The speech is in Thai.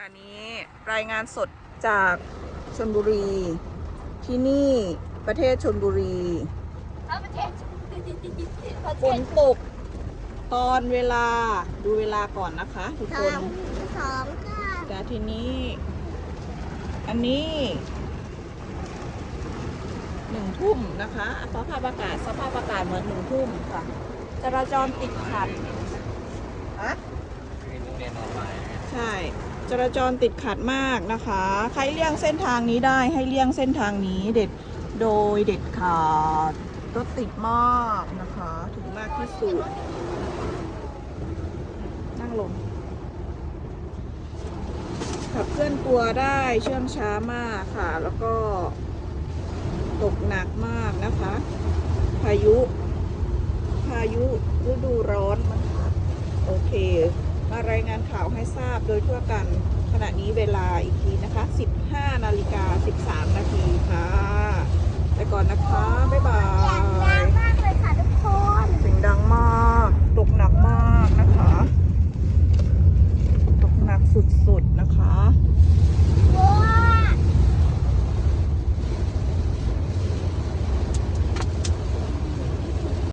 ณะนี้รายงานสดจากชนบุรี ที่นี่ประเทศชนบุรีเอาประเทศประฝเทศนตกตอนเวลาดูเวลาก่อนนะคะทุกสคอนงสองค่ะแต่ทีนี้ อันนี้หนึ่งทุ่มนะคะสภาพอากาศสภาพอากาศเหมือนหนึ่งทุ่มค่ะจราจรติดขัดอะมีโรงเรียนออนไลน์ใช่ จราจรติดขัดมากนะคะ ใครเลี่ยงเส้นทางนี้ได้ให้เลี่ยงเส้นทางนี้เด็ดโดยเด็ดขาดรถติดมากนะคะถึงมากที่สุด นั่งลงขับเคลื่อนตัวได้เชื่องช้ามากค่ะ แล้วก็ตกหนักมากนะคะ พายุ พายุฤดูร้อนนะคะโอเค มารายงานข่าวให้ทราบโดยทั่วกันขณะนี้เวลาอีกทีนะคะ 15 นาฬิกา 13 นาทีค่ะ แต่ก่อนนะคะ